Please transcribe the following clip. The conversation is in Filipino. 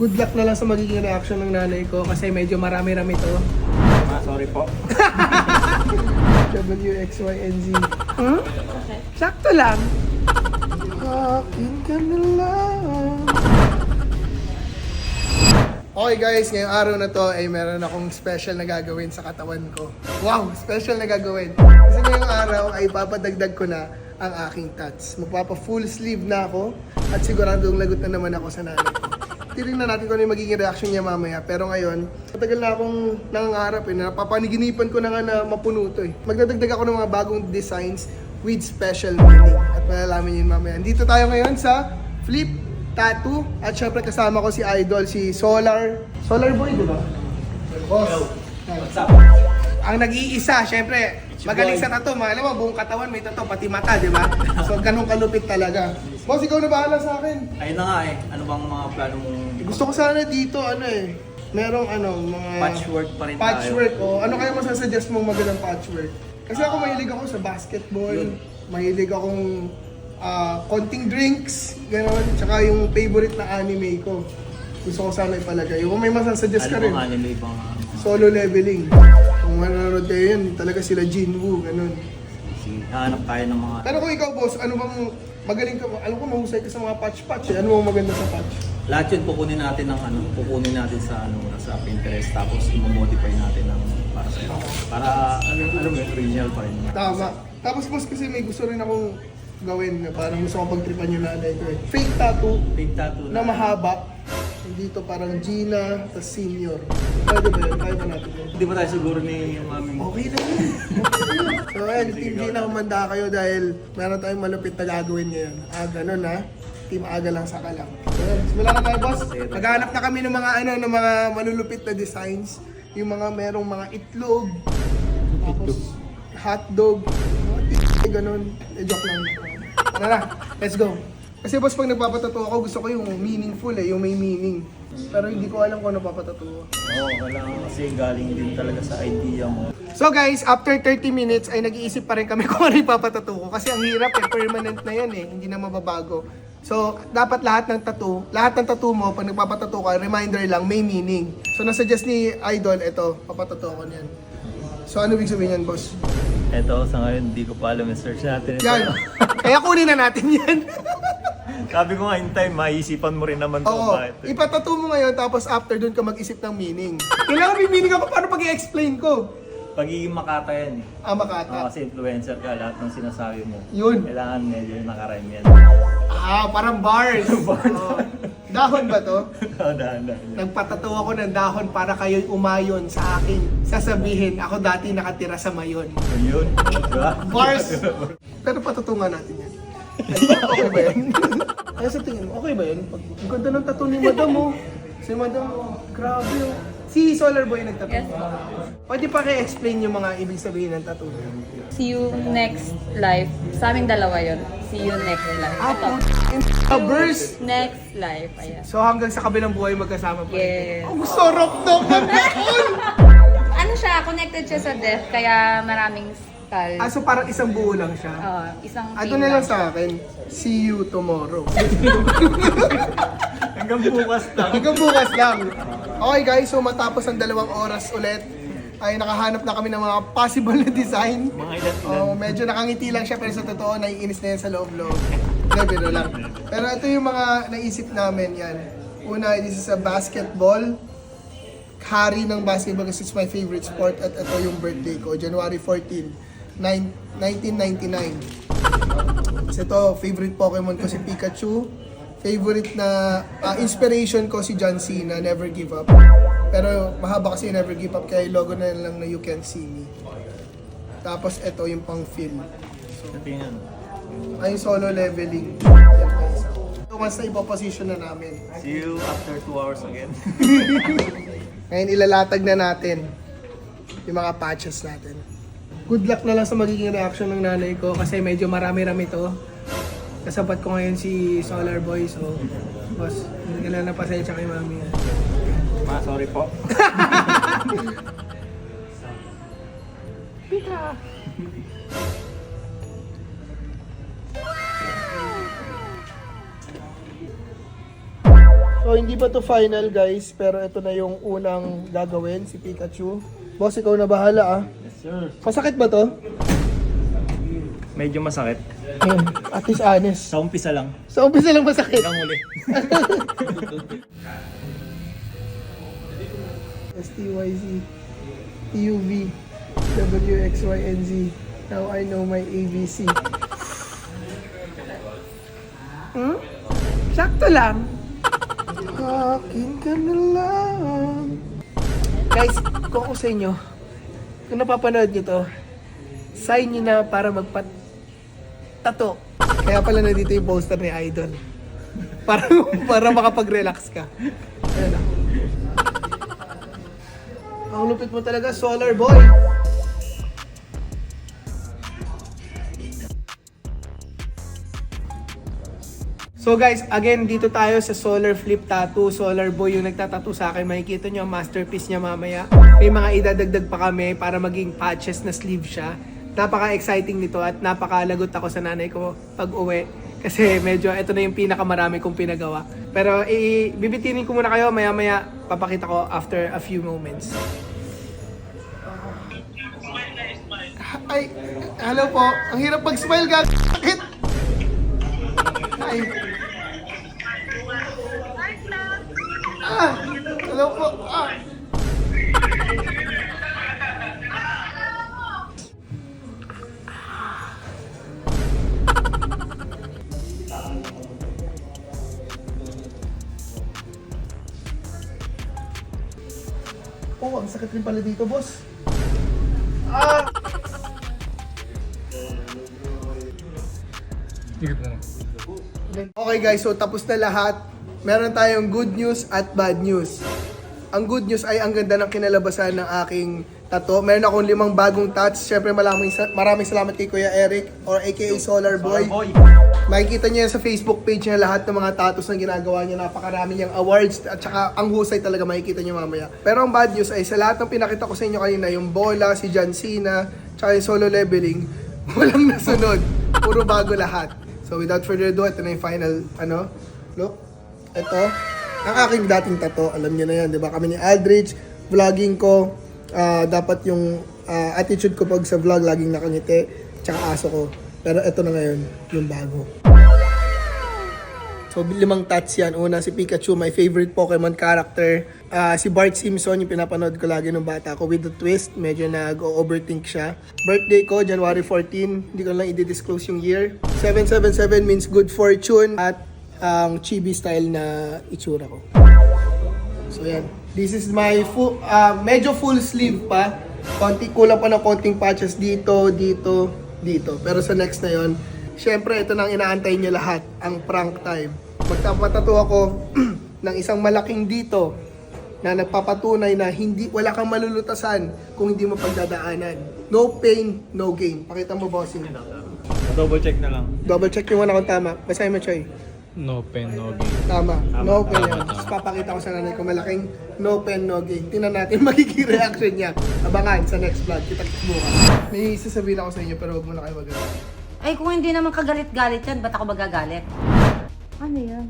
Good luck na lang sa magiging reaction ng nanay ko kasi medyo marami-rami to. Ah, sorry po. WXYNZ. Hmm? Sakto lang. Akin ka na lang. Okay guys, ngayong araw na to ay meron akong special na gagawin sa katawan ko. Wow, special na gagawin. Kasi ngayong araw ay papadagdag ko na ang aking tats. Magpapa full sleeve na ako at siguradong lagot na naman ako sa nanay ko. Titingnan natin kung ano yung magiging reaction niya mamaya. Pero ngayon, matagal na akong nangangarap eh. Napapaniginipan ko na nga na mapuno to eh. Magdadagdag ako ng mga bagong designs with special meaning. At malalaman yun mamaya. Dito tayo ngayon sa Flip Tattoo. At syempre kasama ko si Idol, si Solar. Solar Boy, di ba? Boss. What's up? Ang nag-iisa, syempre, magaling sa tattoo. Mga alam mo, buong katawan may tattoo, pati mata, di ba? So, ganun kalupit talaga. Boss, ikaw na bahala sa akin. Ayun na nga eh. Ano bang mga plano mong Gusto ko sana dito, ano eh, merong ano, mga... patchwork pa rin Patchwork, tayo? oh. Ano kaya masasuggest mong magandang patchwork? Kasi ako mahilig ako sa basketball, Yun. mahilig akong ah, konting drinks, gano'n. Tsaka yung favorite na anime ko. Gusto ko sana ipalagay. Kung may masasuggest ka Ano rin, bang anime bang ano? solo leveling. Kung manonood kayo yun, talaga sila Jinwoo, gano'n. Sige, hanap tayo ng mga... Pero kung ikaw, boss, ano bang magaling ka, alam ko mahusay ka sa mga patch-patch eh. Ano bang maganda sa patch? Lahat yun kukunin natin ng ano, kukunin natin sa ano, sa Pinterest tapos i-modify natin ng para sa Para ano, ano mo, original pa rin. Tama. Tapos boss kasi may gusto rin akong gawin na parang gusto ko pagtripan yung nanay ko eh. Fake tattoo Fake tattoo na mahaba. Dito parang Gina, tas senior. Pwede ba yun? Kaya ba natin yun? Hindi ba tayo siguro ni mami mo? Okay lang yun. so ayun, Team Gina, kumanda kayo dahil meron tayong malupit na gagawin ngayon. Ah, ganun ha. Team Aga lang saka lang. So, ayun, simula na tayo boss. Maghanap na kami ng mga ano, ng mga malulupit na designs. Yung mga merong mga itlog. Tapos hotdog. Ganun. Eh, joke lang. Tara na, let's go. Kasi boss, pag nagpapatato ako, gusto ko yung meaningful eh, yung may meaning. Pero hindi ko alam kung ano papatato. Oo, wala kasi galing din talaga sa idea mo. So guys, after 30 minutes ay nag-iisip pa rin kami kung ano yung papatato ko. Kasi ang hirap eh, permanent na yan eh, hindi na mababago. So, dapat lahat ng tattoo, lahat ng tattoo mo, pag nagpapatato ka, reminder lang, may meaning. So, nasuggest ni Idol, ito, papatato ko niyan. So, ano ibig sabihin yan, boss? Eto, sa ngayon, hindi ko pa alam yung search natin. Ito. Yan. Kaya kunin na natin yan. Sabi ko nga in time, maisipan mo rin naman kung Oo. bakit. Ipatato mo ngayon, tapos after dun ka mag-isip ng meaning. Kailangan may meaning ako, paano pag i-explain ko? Pagiging makata yan eh. Ah, Oo, makata. kasi influencer ka, lahat ng sinasabi mo. Yun. Kailangan medyo nakarime yan. Ah, parang bars. Oo. Dahon ba to? Oo, dahan-dahan yan. Nagpatato ako ng dahon para kayo'y umayon sa akin. Sasabihin, ako dati nakatira sa mayon. Ayun. Diba? Bars! Pero patutungan natin. Okay ba yan? Ano sa tingin mo, okay ba? Pag, ang ganda ng tattoo ni Madam mo. Si Madam, grabe oh. Si Solar Boy nagtattoo. Yes. Pwede pa kayo-explain yung mga ibig sabihin ng tattoo? See you next life. Sa aming dalawa yon. See you next life. Ah, Ito. verse! Next life. Ayan. So hanggang sa kabilang buhay magkasama pa rin. Yes. Ang sarap doon! Ano siya? Connected siya sa death. Kaya maraming skull. Ah, so parang isang buo lang siya. Oo, isang Ano team na lang lang. sa akin, see you tomorrow. Hanggang bukas na. Hanggang bukas lang. Okay guys, so matapos ang dalawang oras ulit, ay nakahanap na kami ng mga possible na design. Mga ilan. Oh, medyo nakangiti lang siya pero sa totoo naiinis na yan sa loob-loob. Hindi, biro lang. Pero ito yung mga naisip namin yan. Una, this is a basketball. Hari ng basketball kasi it's my favorite sport at ito yung birthday ko, January 14, nine- 1999. Kasi ito, favorite Pokemon ko si Pikachu. Favorite na ah, inspiration ko si John Cena, Never Give Up. Pero mahaba kasi Never Give Up kaya logo na lang na You Can See Me. Tapos ito yung pang film. Tingnan. Ay solo leveling. So once na ipoposition na namin. See you after 2 hours again. Ngayon ilalatag na natin yung mga patches natin. Good luck na lang sa magiging reaction ng nanay ko kasi medyo marami-rami to. Kasabat ko ngayon si Solar Boy so boss, kailangan na pasensya kay mami. Ma, sorry po. So So, hindi pa to final, guys. Pero ito na yung unang gagawin, si Pikachu. Boss, ikaw na bahala, ah. Sir. Masakit ba to? Medyo masakit. Hmm, at least honest. Sa umpisa lang. Sa umpisa lang masakit. Hanggang uli. STYZ, TUV, WXYNZ. Now I know my ABC. Hmm? Sakto lang. Akin ka na lang. Guys, kung ako sa inyo, kung napapanood nyo to, sign nyo na para magpat tato. Kaya pala nandito yung poster ni Idol. Para, para makapag-relax ka. Ayan na. Ang lupit mo talaga, Solar Boy. So guys, again, dito tayo sa Solar Flip Tattoo. Solar Boy yung nagtatattoo sa akin. Makikita nyo ang masterpiece niya mamaya. May mga idadagdag pa kami para maging patches na sleeve siya. Napaka-exciting nito at napakalagot ako sa nanay ko pag uwi. Kasi medyo ito na yung pinakamarami kong pinagawa. Pero i-bibitinin ko muna kayo. Maya-maya papakita ko after a few moments. Ay, hello po. Ang hirap pag-smile, gag. Sakit. Ay. Ah, hello po. Ah. Oh, ang sakit rin pala dito, boss. Ah! Okay guys, so tapos na lahat. Meron tayong good news at bad news. Ang good news ay ang ganda ng kinalabasan ng aking tato. Meron akong limang bagong tats. Siyempre maraming, maraming salamat kay Kuya Eric or aka Solar Boy. Boy. Makikita niyo yan sa Facebook page niya lahat ng mga tattoos na ginagawa niya. Napakarami niyang awards at saka ang husay talaga makikita niyo mamaya. Pero ang bad news ay sa lahat ng pinakita ko sa inyo kanina, yung bola, si John Cena, tsaka yung solo leveling, walang nasunod. Puro bago lahat. So without further ado, ito na yung final, ano, look. Ito, ang aking dating tato, alam niyo na yan, di ba? Kami ni Aldrich, vlogging ko, ah, dapat yung ah, attitude ko pag sa vlog, laging nakangiti, tsaka aso ko. Pero ito na ngayon, yung bago. So, limang tats yan. Una, si Pikachu, my favorite Pokemon character. Ah, si Bart Simpson, yung pinapanood ko lagi nung bata ko. With the twist, medyo nag-overthink siya. Birthday ko, January 14. Hindi ko lang i-disclose yung year. 777 means good fortune. At ang chibi style na itsura ko. So yan. This is my full, ah, medyo full sleeve pa. Konti, kulang pa ng konting patches dito, dito, dito. Pero sa next na yon, syempre ito nang inaantay nyo lahat, ang prank time. Magtapatato ako ng isang malaking dito na nagpapatunay na hindi wala kang malulutasan kung hindi mo pagdadaanan. No pain, no gain. Pakita mo, bossing. Double check na lang. Double check yung one akong tama. Basahin mo, Choy. No pen, no gain. Tama. Tama, no pen tama, yan. tama. Tapos papakita ko sa nanay ko malaking no pen, no gain. Tingnan natin magiging reaction niya. Abangan sa next vlog. Kita kita bukas. May sasabihin ako sa inyo pero huwag muna kayo mag Ay, kung hindi naman kagalit-galit yan, ba't ako magagalit? Ano yan?